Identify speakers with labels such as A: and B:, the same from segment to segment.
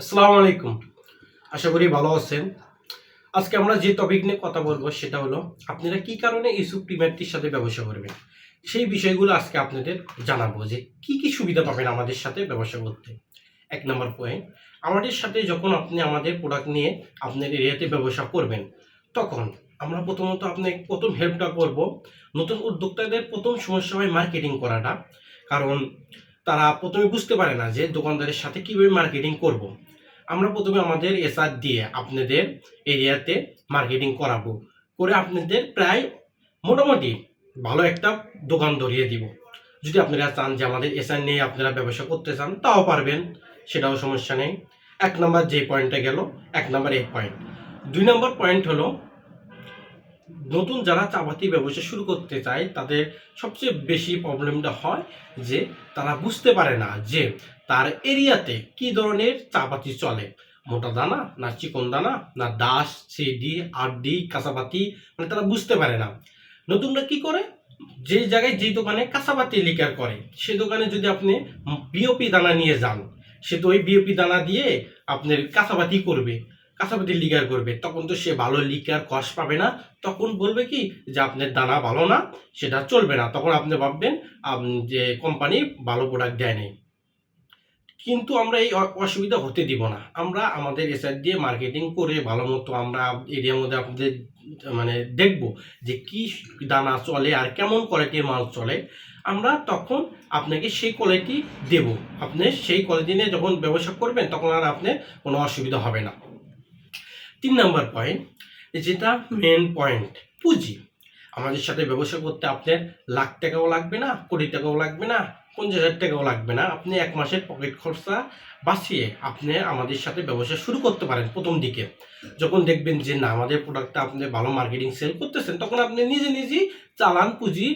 A: আসসালামু আলাইকুম। আশা করি ভালো আছেন। আজকে আমরা যে টপিক নিয়ে কথা বলব সেটা হলো, আপনারা কি কারণে ইসুপ প্রিমিয়ারটির সাথে ব্যবসা করবেন? সেই বিষয়গুলো আজকে আপনাদের জানাব যে কি কি সুবিধা পাবেন আমাদের সাথে ব্যবসা করতে। এক নম্বর পয়েন্ট আমাদের সাথে যখন আপনি আমাদের প্রোডাক্ট নিয়ে আপনার এরিয়াতে ব্যবসা করবেন, তখন আমরা প্রথমত আপনাকে প্রথম হেল্পটা করব, নতুন উদ্যোক্তাদের প্রথম সমস্যা হয় মার্কেটিং করাটা। কারণ তারা প্রথমে বুঝতে পারে না যে দোকানদারের সাথে কীভাবে মার্কেটিং করব। আমরা প্রথমে আমাদের এসআর দিয়ে আপনাদের এরিয়াতে মার্কেটিং করাবো। করে আপনাদের প্রায় মোটামুটি ভালো একটা দোকান ধরিয়ে দিব। যদি আপনারা চান যে আমাদের এসআর নিয়ে আপনারা ব্যবসা করতে চান, তাও পারবেন, সেটাও সমস্যা নেই। এক নম্বর যে পয়েন্টটা গেল, এক নম্বর এই পয়েন্ট দুই নম্বর পয়েন্ট হলো নতুন যারা চাপাতি ব্যবসা শুরু করতে চায়, তাদের সবচেয়ে বেশি প্রবলেমটা হয় যে তারা বুঝতে পারে না যে তার এরিয়াতে কি ধরনের চাপাতি চলে। মোটা দানা না চিকন দানা না দাস সিডি আরডি কাঁচাপাতি মানে তারা বুঝতে পারে না। নতুনরা কি করে? যে জায়গায় যে দোকানে কাঁচাপাতি লিকার করে, সে দোকানে যদি আপনি বিওপি দানা নিয়ে যান, সে তো ওই বিওপি দানা দিয়ে আপনার কাঁচাপাতি করবে। কাঁচাপাতি লিকার করবে, তখন তো সে ভালো লিকার কষ পাবে না, তখন বলবে কি যে আপনার দানা ভালো না, সেটা চলবে না, তখন আপনি ভাববেন যে কোম্পানি ভালো প্রোডাক্ট দেয়নি কিন্তু আমরা এই অসুবিধা হতে দিব না, আমরা আমাদের এসআর দিয়ে মার্কেটিং করে ভালো মতো আমরা এরিয়ার মধ্যে আপনাদের মানে দেখব যে কি দানা চলে আর কেমন কোয়ালিটির মাল চলে, আমরা তখন আপনাকে সেই কোয়ালিটি দেব। আপনি সেই কোয়ালিটি নিয়ে যখন ব্যবসা করবেন, তখন আর আপনার কোনো অসুবিধা হবে না। তিন নম্বর পয়েন্ট যেটা মেন পয়েন্ট পুঁজি। আমাদের সাথে ব্যবসা করতে আপনার লাখ টাকাও লাগবে না, কোটি টাকাও লাগবে না, পঞ্চাশ হাজার টাকাও লাগবে না। আপনি এক মাসের পকেট খরচা বাঁচিয়ে আপনি আমাদের সাথে ব্যবসা শুরু করতে পারেন প্রথম দিকে। যখন দেখবেন যে না, আমাদের প্রোডাক্টটা আপনি ভালো মার্কেটিং সেল করতেছেন, তখন আপনি নিজে নিজেই চালান, পুঁজি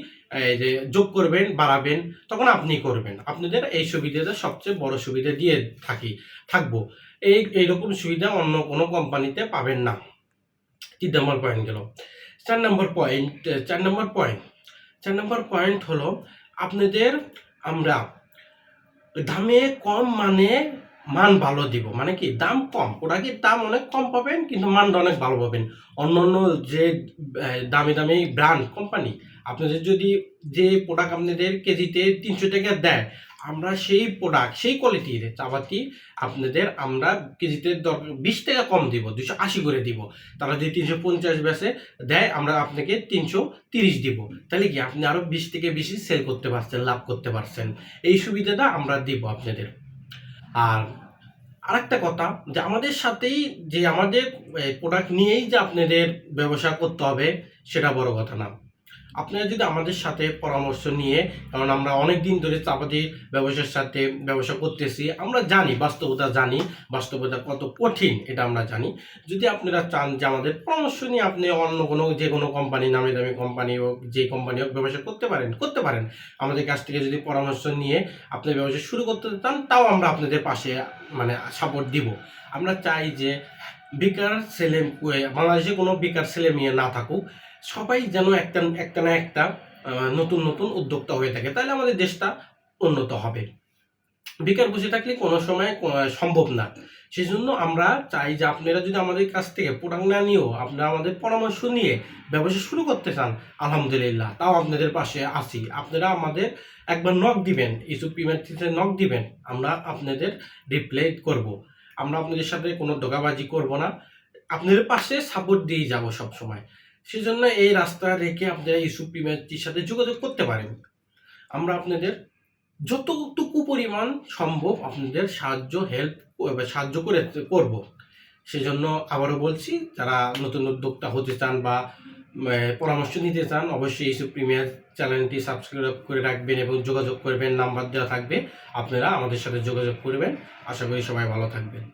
A: যে যোগ করবেন, বাড়াবেন, তখন আপনি করবেন। আপনাদের এই সুবিধাটা সবচেয়ে বড় সুবিধা দিয়ে থাকি, থাকব। এই, এইরকম সুবিধা অন্য কোনো কোম্পানিতে পাবেন না। তিন নম্বর পয়েন্ট গেল। চার নম্বর পয়েন্ট চার নম্বর পয়েন্ট চার নম্বর পয়েন্ট হলো আপনাদের আমরা দামে কম মানে মান ভালো দিব। মানে কি? দাম কম। প্রোডাক্টের দাম অনেক কম পাবেন, কিন্তু মানটা অনেক ভালো পাবেন। অন্য অন্য যে দামি দামি ব্র্যান্ড কোম্পানি আপনাদের যদি যে প্রোডাক্ট আপনাদের কেজিতে তিনশো টাকা দেয় আমরা সেই প্রোডাক্ট সেই কোয়ালিটির চাপাতি আপনাদের আমরা কেজিতে বিশ টাকা কম দিব দুশো আশি করে দিব। তারা যদি তিনশো পঞ্চাশ ব্যাসে দেয়, আমরা আপনাকে তিনশো তিরিশ দিব। তাহলে কি আপনি আরও বিশ থেকে বেশি সেল করতে পারছেন, লাভ করতে পারছেন। এই সুবিধাটা আমরা দিব আপনাদের। আর আরেকটা কথা, যে আমাদের সাথেই যে আমাদের প্রোডাক্ট নিয়েই যে আপনাদের ব্যবসা করতে হবে, সেটা বড় কথা না। আপনারা যদি আমাদের সাথে পরামর্শ নিয়ে, কারণ আমরা অনেক দিন ধরে চাপাতি ব্যবসার সাথে ব্যবসা করতেছি, আমরা জানি, বাস্তবতা জানি, বাস্তবতা কত কঠিন, এটা আমরা জানি। যদি আপনারা চান যে আমাদের পরামর্শ নিয়ে আপনি অন্য কোনো, যে কোনো কোম্পানি নামি দামি কোম্পানি হোক, যে কোম্পানি হোক ব্যবসা করতে পারেন করতে পারেন। আমাদের কাছ থেকে যদি পরামর্শ নিয়ে আপনি ব্যবসা শুরু করতে চান, তাও আমরা আপনাদের পাশে মানে সাপোর্ট দিব। আমরা চাই যে বেকার ছেলে, বাংলাদেশে কোনো বেকার ছেলে মেয়ে না থাকুক। সবাই যেন একটা একটা না একটা নতুন নতুন উদ্যোক্তা হয়ে থাকে, তাহলে আমাদের দেশটা উন্নত হবে। বেকার বসে থাকলে কোনো সময় সম্ভব না। সেই জন্য আমরা চাই যে আপনারা যদি আমাদের কাছ থেকে প্রোডাক্ট না নিয়েও আপনারা আমাদের পরামর্শ নিয়ে ব্যবসা শুরু করতে চান, আলহামদুলিল্লাহ, তাও আপনাদের পাশে আছি। আপনারা আমাদের একবার নক দিবেন ইস্যু পেমেন্টে নক দিবেন, আমরা আপনাদের রিপ্লাই করব। আমরা আপনাদের সাথে কোনো দোকাবাজি করব না। আপনাদের পাশে সাপোর্ট দিয়ে যাব সব সময় সেজন্য এই রাস্তা রেখে আপনারা ইস্যু পেমেন্টটির সাথে যোগাযোগ করতে পারেন। আমরা আপনাদের যতটুকু পরিমাণ সম্ভব আপনাদের সাহায্য হেল্প সাহায্য করে করব। সেজন্য আবারও বলছি, যারা নতুন উদ্যোক্তা হতে চান বা পরামর্শ নিতে চান, অবশ্যই ইস্যু প্রিমিয়ার চ্যানেলটি সাবস্ক্রাইব করে রাখবেন এবং যোগাযোগ করবেন, নাম্বার দেওয়া থাকবে। আপনারা আমাদের সাথে যোগাযোগ করবেন। আশা করি সবাই ভালো থাকবেন।